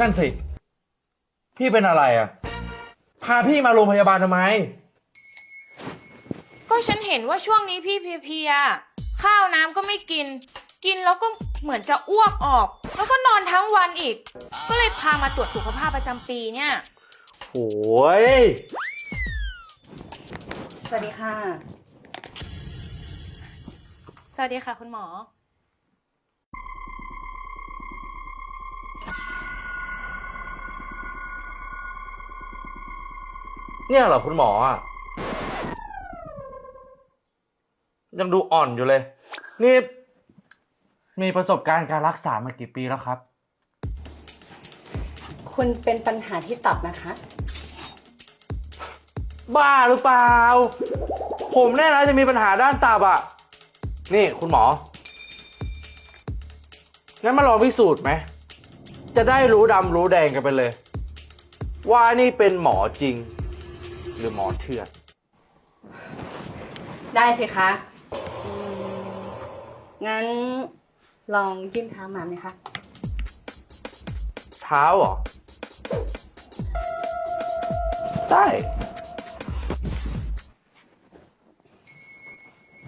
นั่นสิ พี่เป็นอะไรอะ พาพี่มาโรงพยาบาลทำไม ก็ฉันเห็นว่าช่วงนี้พี่เพลียๆข้าวน้ำก็ไม่กิน กินแล้วก็เหมือนจะอ้วกออก แล้วก็นอนทั้งวันอีก ก็เลยพามาตรวจสุขภาพประจำปีเนี่ยโอ้ยสวัสดีค่ะ สวัสดีค่ะคุณหมอ เนี่ยเหรอคุณหมออะยังดูอ่อนอยู่เลย นี่ มีประสบการณ์การรักษามากี่ปีแล้วครับ คุณเป็นปัญหาที่ตับนะคะ บ้าหรือเปล่า ผมแน่นะจะมีปัญหาด้านตับอะ นี่คุณหมอ งั้นมาลองพิสูจน์ไหม จะได้รู้ดำรู้แดงกันไปเลย ว่านี่เป็นหมอจริง หรือหมอเถื่อนได้สิคะอืมงั้นลองยื่นเท้ามาไหมคะ เท้าเหรอ ได้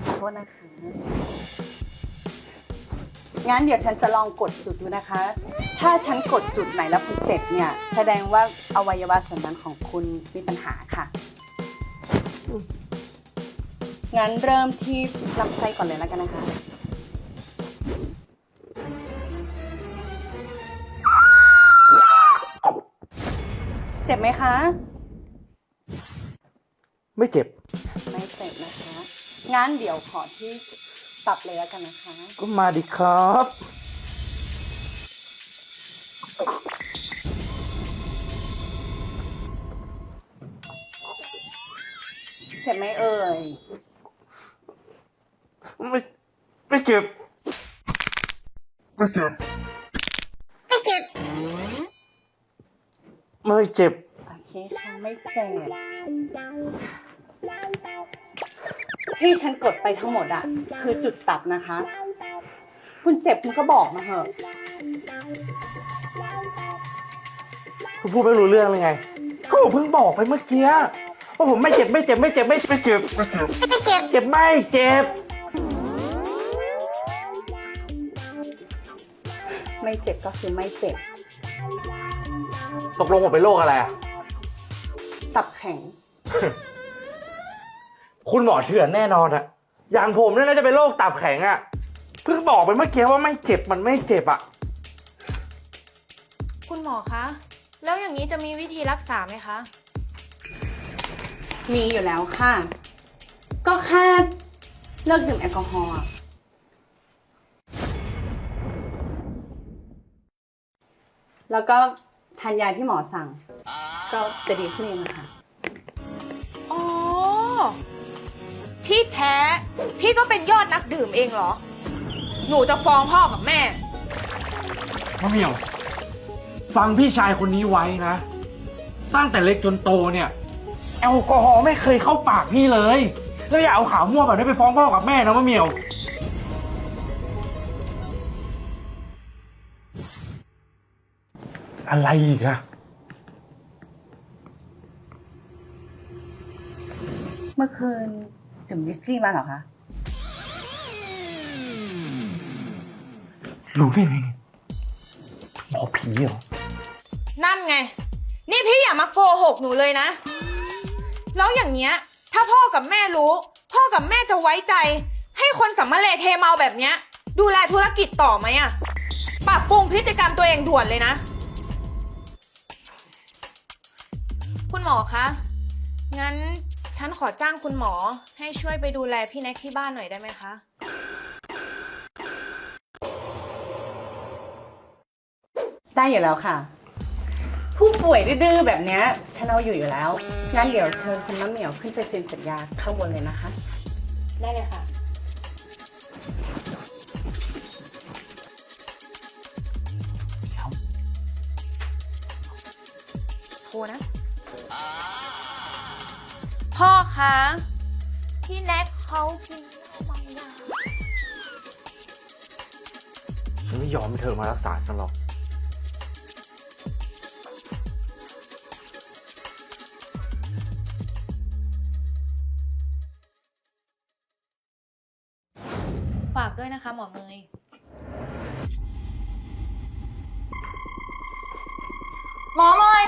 ขอโทษนะคะ งั้นเดี๋ยวฉันจะลองกดจุดดูนะคะ ถ้าฉันกดจุดไหนแล้วคุณเจ็บเนี่ย แสดงว่าอวัยวะส่วนนั้นของคุณมีปัญหาค่ะ งั้นเริ่มที่ลำไส้ก่อนเลยแล้วกันนะคะ เจ็บไหมคะ ไม่เจ็บ ไม่เจ็บนะคะ งั้นเดี๋ยวขอที่ ตับเลยแล้วกันนะคะ ก็มาดิครับ เจ็บไหมเอ่ย ไม่ไม่เจ็บไม่เจ็บไม่เจ็บโอเคค่ะ ไม่เจ็บ ที่ฉันกดไปทั้งหมดอะคือจุดตับนะคะ คุณเจ็บคุณก็บอกมาเถอะ คุณพูดไม่รู้เรื่องเลยไงก็ผมเพิ่งบอกไปเมื่อกี้ว่าผมไม่เจ็บไม่เจ็บไม่เจ็บไม่ไม่เจ็บไม่เจ็บเจ็บไม่เจ็บ ไม่เจ็บก็คือไม่เจ็บ ตกลงผมเป็นโรคอะไรอะตับแข็ง คุณหมอเถื่อนแน่นอนอะอย่างผมเนี่ยน่าจะเป็นโรคตับแข็งอะเพิ่งบอกไปเมื่อกี้ว่าไม่เจ็บมันไม่เจ็บอะคุณหมอคะ แล้วอย่างนี้จะมีวิธีรักษาไหมคะ มีอยู่แล้วค่ะ ก็แค่เลิกดื่มแอลกอฮอล์อะแล้วก็ทานยาที่หมอสั่ง ก็จะดีขึ้นเองนะคะ อ๋อ ที่แท้ พี่ก็เป็นยอดนักดื่มเองเหรอ หนูจะฟ้องพ่อกับแม่ มะเหมียว ฟังพี่ชายคนนี้ไว้นะ ตั้งแต่เล็กจนโตเนี่ย แอลกอฮอล์ไม่เคยเข้าปากพี่เลย แล้วอย่าเอาข่าวมั่วแบบนี้ไปฟ้องพ่อกับแม่นะมะเหมียว อะไรอีกอะเมื่อคืน ดื่มวิสกี้มาเหรอคะ รู้ได้ไงเนี่ยหมอผีเหรอ นั่นไง นี่พี่อย่ามาโกหกหนูเลยนะ แล้วอย่างเงี้ย ถ้าพ่อกับแม่รู้ พ่อกับแม่จะไว้ใจ ให้คนสัมมาเลเทเมาแบบเนี้ย ดูแลธุรกิจต่อไหมอะปรับปรุงพฤติกรรมตัวเองด่วนเลยนะ คุณหมอคะ งั้น ฉันขอจ้างคุณหมอให้ช่วยไปดูแลพี่แน็กที่บ้านหน่อยได้ไหมคะ ได้อยู่แล้วค่ะ ผู้ป่วยดื้อๆแบบเนี้ยฉันเอาอยู่อยู่แล้วงั้นเดี๋ยวเชิญคุณมะเหมี่ยวขึ้นไปเซ็นสัญญาข้างบนเลยนะคะ ได้เลยค่ะ โทรนะ พ่อคะพี่แน็กเขากินบางอย่างฉันไม่ยอมให้เธอมารักษาฉันหรอก ฝากด้วยนะคะหมอเมยหมอเมย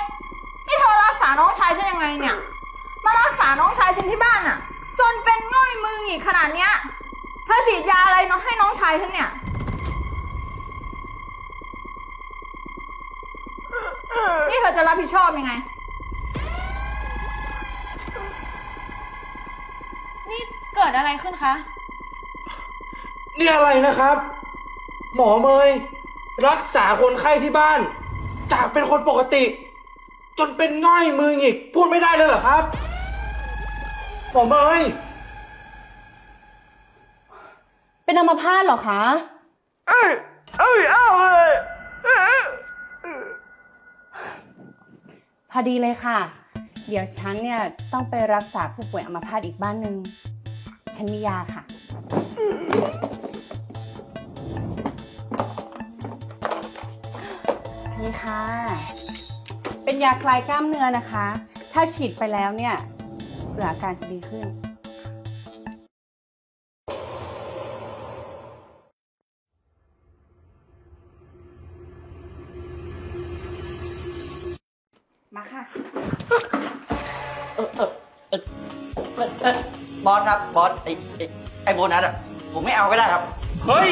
นี่เธอรักษาน้องชายฉันยังไงเนี่ย มารักษาน้องชายฉันที่บ้านอะจนเป็นง่อยมืออีกขนาดเนี้ยเธอฉีดยาอะไรเนาะให้น้องชายฉันเนี่ย นี่เธอจะรับผิดชอบยังไง นี่เกิดอะไรขึ้นคะ นี่อะไรนะครับ หมอเมย รักษาคนไข้ที่บ้าน จากเป็นคนปกติ จนเป็นง่อยมือหงิกพูดไม่ได้เลยเหรอครับ หมอเมยเป็นอัมพาตเหรอคะ เอ้ยเอ้ยเอ้ยพอดีเลยค่ะ เดี๋ยวฉันเนี่ยต้องไปรักษาผู้ป่วยอัมพาตอีกบ้านหนึ่งฉันมียาค่ะ นี่ค่ะ เป็นยาคลายกล้ามเนื้อนะคะ ถ้าฉีดไปแล้วเนี่ยเผื่ออาการจะดีขึ้น มาค่ะ เออเออเออเออเออบอสครับบอสไอไอไอโบนัสอะผมไม่เอาก็ได้ครับ เฮ้ย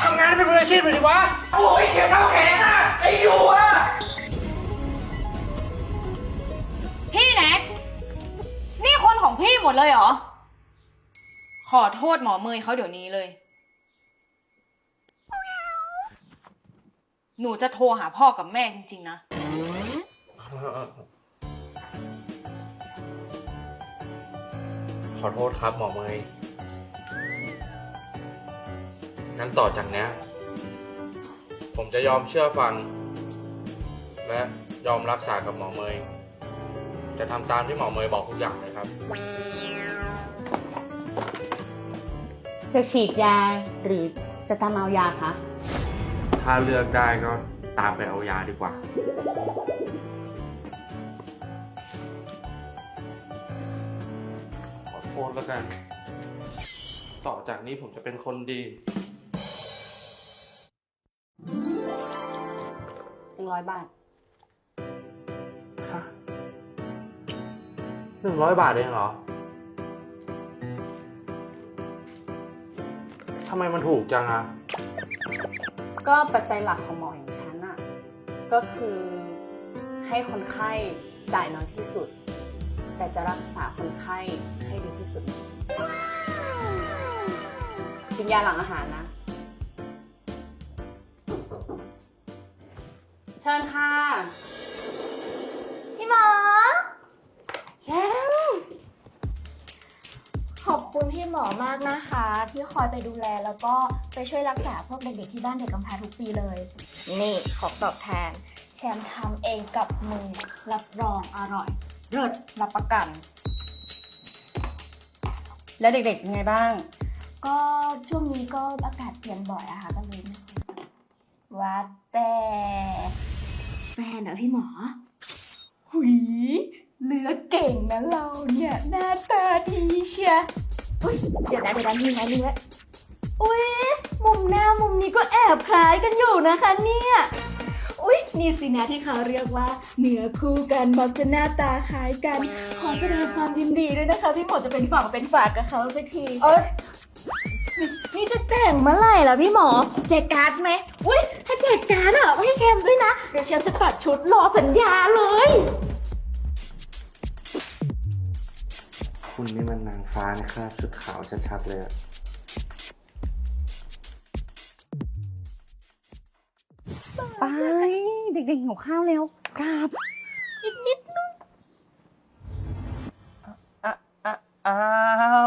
ทำงานให้เป็นมืออาชีพหน่อยดิวะ โอ้ยเข็มเท้าแข็งอะ ไอ้อยู่อะ พี่หมดเลยเหรอ ขอโทษหมอเมยเขาเดี๋ยวนี้เลย หนูจะโทรหาพ่อกับแม่จริงๆนะ ขอโทษครับหมอเมยงั้นต่อจากเนี้ย ผมจะยอมเชื่อฟัง และยอมรักษากับหมอเมย จะทำตามที่หมอเมยบอกทุกอย่างเลยครับ จะฉีดยาหรือจะตามเอายาคะ ถ้าเลือกได้ก็ตามไปเอายาดีกว่า ขอโทษแล้วกัน ต่อจากนี้ผมจะเป็นคนดี หนึ่งร้อยบาท หนึ่งร้อยบาทเองเหรอทำไมมันถูกจังอะก็ปัจจัยหลักของหมออย่างฉันอะก็คือให้คนไข้จ่ายน้อยที่สุด แต่จะรักษาคนไข้ให้ดีที่สุดกินยาหลังอาหารนะ เชิญค่ะ พี่หมอ แชมป์ขอบคุณพี่หมอมากนะคะ ที่คอยไปดูแลแล้วก็ไปช่วยรักษาพวกเด็กๆที่บ้านเด็กกำพร้าทุกปีเลย นี่ขอตอบแทน แชมป์ทำเองกับมือรับรองอร่อยเลิศรับประกัน และเด็กๆเป็นไงบ้าง ก็ช่วงนี้ก็อากาศเปลี่ยนบ่อยอะค่ะก็เลยไม่ค่อยสบายว่าแต่แฟนเหรอพี่หมอ หุย เหลือเก่งนะเราเนี่ยหน้าตาดีเชียอุ้ยเดี๋ยวนะเดี๋ยวนะมีไหมมีไหมอุ้ยมุมหน้ามุมนี้ก็แอบคล้ายกันอยู่นะคะเนี่ยอุ้ยนี่สินะที่เขาเรียกว่าเนื้อคู่กันมักจะหน้าตาคล้ายกัน ขอแสดงความยินดีด้วยนะคะที่หมอจะเป็นฝั่งเป็นฝากกับเขาสักทีเอ้ยนี่นี่จะแต่งเมื่อไหร่ล่ะพี่หมอแจกการ์ดไหมอุ้ยถ้าแจกการ์ดอะให้แชมป์ด้วยนะเดี๋ยวแชมป์จะตัดชุดรอสัญญาเลย คุณนี่มันนางฟ้านะครับชุดขาวชัดๆเลยอะไปเด็กๆหิวข้าวเร็วกราบอะอะอ้า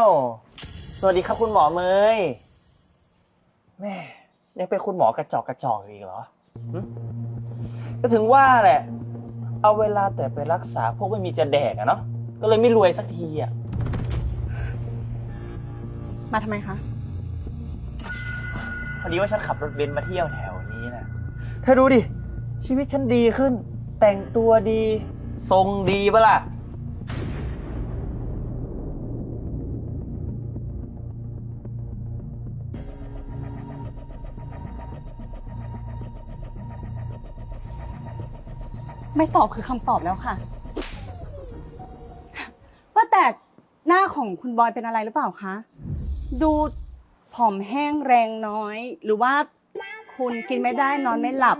ว สวัสดีครับคุณหมอเมยแม่ยังเป็นคุณหมอกระจอกกระจอกอยู่อีกเหรอหึก็ถึงว่าแหละ เอาเวลาแต่ไปรักษาพวกไม่มีจะแดกอะเนาะ ก็เลยไม่รวยสักทีอะ มาทำไมคะ พอดีว่าฉันขับรถเบนซ์มาเที่ยวแถวนี้นะเธอดูดิ ชีวิตฉันดีขึ้น แต่งตัวดี ทรงดีปะล่ะ ไม่ตอบคือคำตอบแล้วค่ะ ว่าแต่หน้าของคุณบอยเป็นอะไรหรือเปล่าคะ ดูผอมแห้งแรงน้อย หรือว่าคุณกินไม่ได้นอนไม่หลับ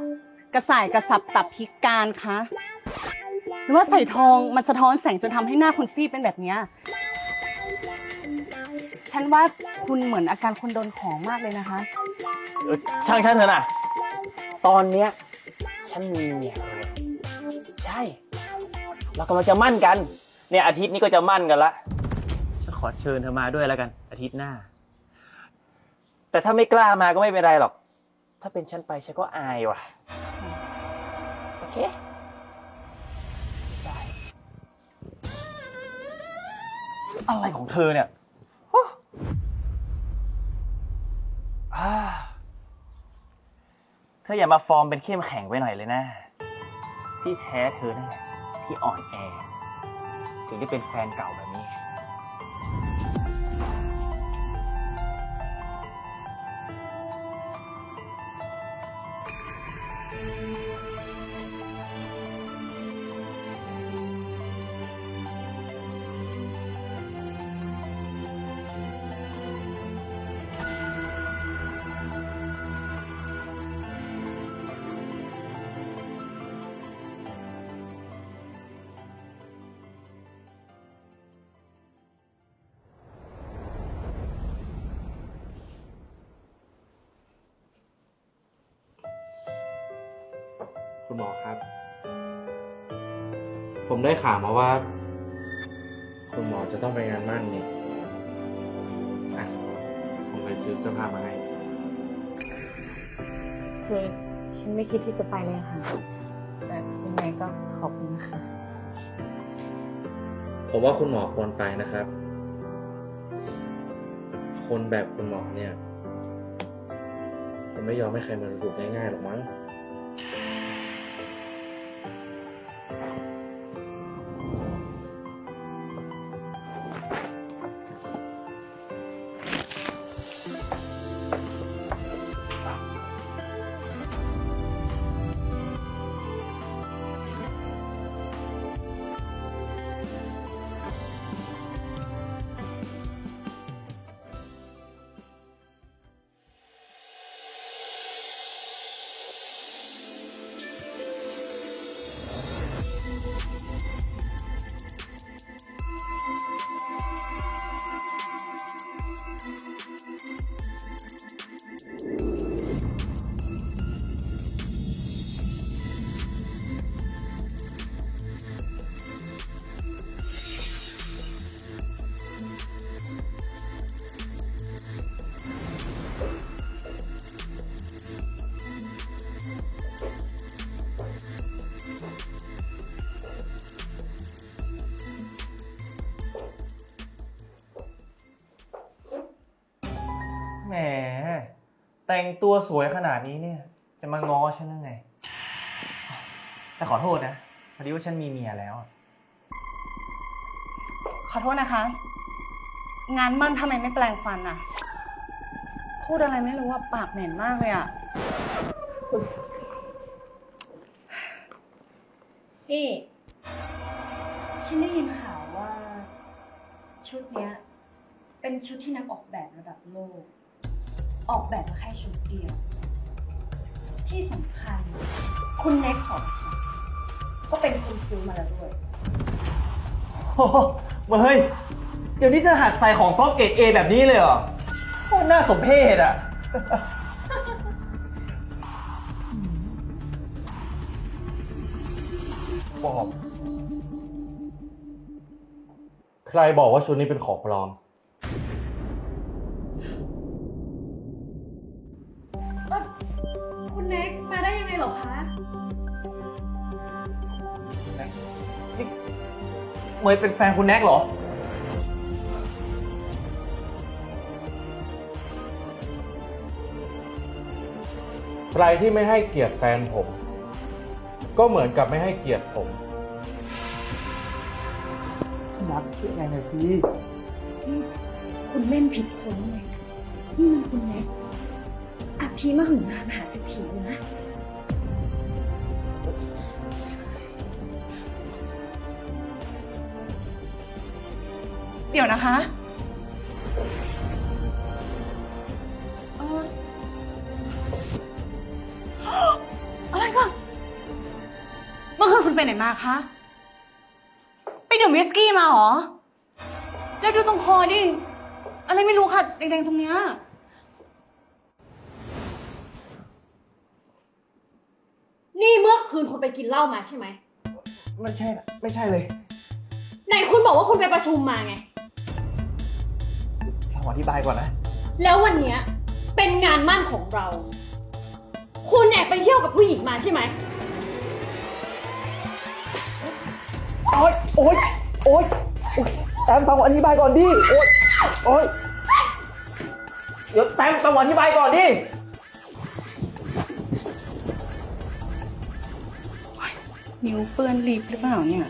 กระส่ายกระสับตับพิการคะหรือว่าใส่ทองมันสะท้อนแสงจนทำให้หน้าคุณซีดเป็นแบบเนี้ยฉันว่าคุณเหมือนอาการคนโดนของมากเลยนะคะ เออช่างฉันเถอะนะตอนเนี้ยฉันมีเมียแล้วใช่ เรากำลังจะมั่นกัน เนี่ยอาทิตย์นี้ก็จะมั่นกันละ ขอเชิญเธอมาด้วยแล้วกัน อาทิตย์หน้า แต่ถ้าไม่กล้ามาก็ไม่เป็นไรหรอก ถ้าเป็นฉันไปฉันก็อายว่ะ โอเคได้อะไรของเธอเนี่ยฮู้อ่าเธออย่ามาฟอร์มเป็นเข้มแข็งไว้หน่อยเลยนะ ที่แท้เธอนั่นแหละที่อ่อนแอ ถึงได้เป็นแฟนเก่าแบบนี้ คุณหมอครับ ผมได้ข่าวมาว่า คุณหมอจะต้องไปงานมั่นนี่อะผมไปซื้อเสื้อผ้ามาให้ คือฉันไม่คิดที่จะไปเลยค่ะ แต่ยังไงก็ขอบคุณนะคะ ผมว่าคุณหมอควรไปนะครับ คนแบบคุณหมอเนี่ย ผมไม่ยอมให้ใครมาดูถูกง่ายๆหรอกมั้ง แต่งตัวสวยขนาดนี้เนี่ย จะมาง้อฉันยังไง แต่ขอโทษนะพอดีว่าฉันมีเมียแล้วอะขอโทษนะคะ งานมั่นทำไมไม่แปลงฟันอะพูดอะไรไม่รู้ว่าปากเหม็นมากเลยอะนี่ ฉันได้ยินข่าวว่า ชุดเนี้ย เป็นชุดที่นักออกแบบระดับโลก ออกแบบมาแค่ชุดเดียว ที่สำคัญ คุณเน็กสอนสักดิ์ก็เป็นคนซื้อมาแล้วด้วย โอ้โหเฮ้ย เดี๋ยวนี้จะหัดใส่ของก๊อปเกรดเอแบบนี้เลยเหรอโคตรน่าสมเพชอะ บอก ใครบอกว่าชุดนี้เป็นของปลอม มยเป็นแฟนคุณแน็กเหรอ ใครที่ไม่ให้เกียรติแฟนผม ก็เหมือนกับไม่ให้เกียรติผมนักช่วยไงหน่อยสิคุณเล่นผิดคนเลยนี่มันคุณเน็กอภิมหึงมามหาเศรษฐีเลยนะ ดี๋ยวนะคะเอ่ออะไรกันเมื่อคืนคุณไปไหนมาคะ ไปดื่มวิสกี้มาเหรอ แล้วดูตรงคอดิ อะไรไม่รู้ค่ะแดงๆตรงเนี้ย นี่เมื่อคืนคุณไปกินเหล้ามาใช่ไหมไม่ใช่ ไม่ใช่เลย ไหนคุณบอกว่าคุณไปประชุมมาไงฟังผม อธิบายก่อนนะ แล้ววันเนี้ยเป็นงานมั่นของเรา คุณแอบไปเที่ยวกับผู้หญิงมาใช่ไหม โอ๊ย โอ๊ย โอ๊ยโอ๊ยแตมฟังผมอธิบายก่อนดิ โอ๊ย โอ๊ย เดี๋ยวแตมฟังผมอธิบายก่อนดิ นิ้วเปื้อนลิปหรือเปล่าเนี่ย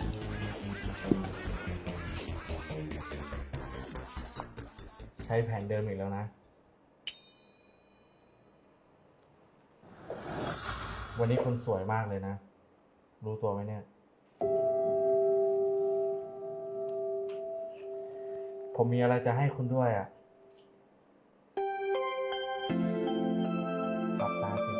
ใช้แผนเดิมอีกแล้วนะ วันนี้คุณสวยมากเลยนะ รู้ตัวไหมเนี่ย ผมมีอะไรจะให้คุณด้วยอะหลับตาสิ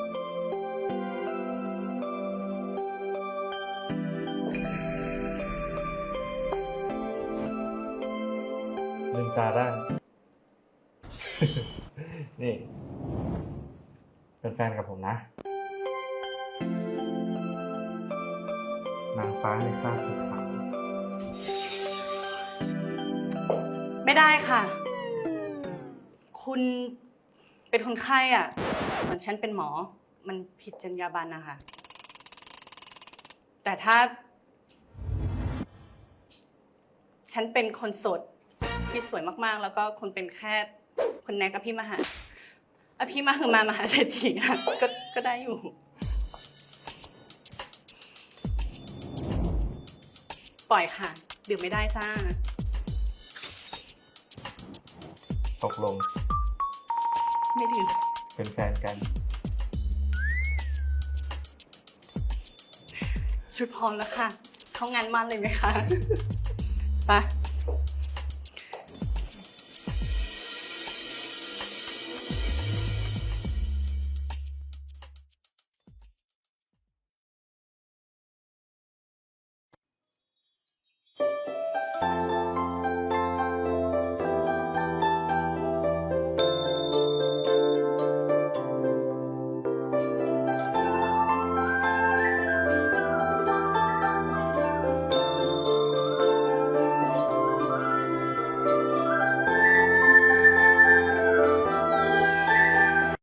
ลืมตาได้ นี่ เป็นแฟนกับผมนะ นางฟ้าในคราสีขาวไม่ได้ค่ะ คุณเป็นคนไข้อะ ส่วนฉันเป็นหมอ มันผิดจรรยาบรรณนะคะ แต่ถ้า ฉันเป็นคนโสดที่สวยมากๆ แล้วก็คุณเป็นแค่ คนแนกกับพี่มหาอภิมาคือมามหาเศรษฐีอะก็ก็ได้อยู่ ปล่อยค่ะ ดื่มไม่ได้จ้า ตกลงไม่ดื่มเป็นแฟนกัน ชุดพร้อมแล้วค่ะ เข้างานมั่นเลยไหมคะ ไป